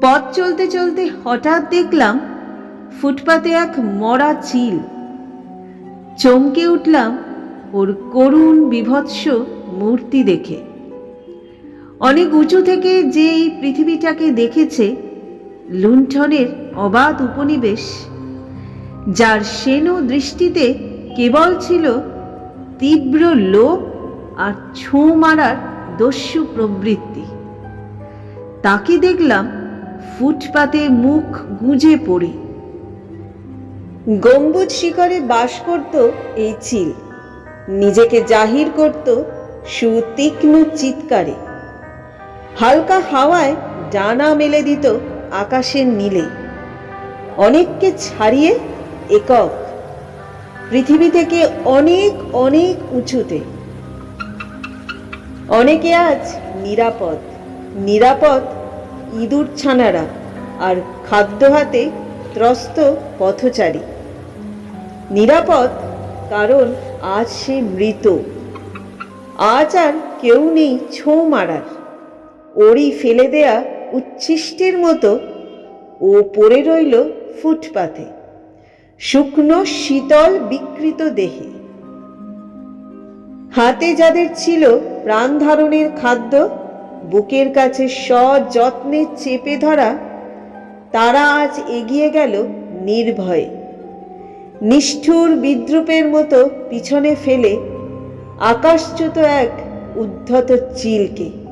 পথ চলতে চলতে হঠাৎ দেখলাম ফুটপাতে এক মরা চিল। চমকে উঠলাম ওর করুণ বিভৎস মূর্তি দেখে। অনেক উঁচু থেকে যে এই পৃথিবীটাকে দেখেছে, লুণ্ঠনের অবাধ উপনিবেশ, যার সেন দৃষ্টিতে কেবল ছিল তীব্র লোভ আর ছোঁ মারার দস্যু প্রবৃত্তি। তাকে দেখলাম ফুটপাতে মুখ গুঁজে পড়ে। গম্বুজ শিখরে বাস করত এই চিল। নিজেকে জাহির করত সুতীক্ষ্ণ চিৎকারে। হালকা হাওয়ায় ডানা মেলে দিত আকাশের নীলে। অনেককে ছাড়িয়ে একক। পৃথিবী থেকে অনেক অনেক উঁচুতে। অনেকে আজ নিরাপদ। নিরাপদ ইঁদুর ছানারা আর খাদ্য হাতে ত্রস্ত পথচারী। নিরাপদ, কারণ আজ সে মৃত। আজ আর কেউ নেই ছোঁ মারার। ওরই ফেলে দেয়া উচ্ছিষ্টের মতো ও পড়ে রইল ফুটপাথে শুকনো শীতল বিকৃত দেহে। হাতে যাদের ছিল প্রাণ ধারণের খাদ্য বুকের কাছে সযত্নে চেপে ধরা, তারা আজ এগিয়ে গেল নির্ভয়ে। নিষ্ঠুর বিদ্রুপের মতো পিছনে ফেলে আকাশচ্যুত এক উদ্ধত চিলকে।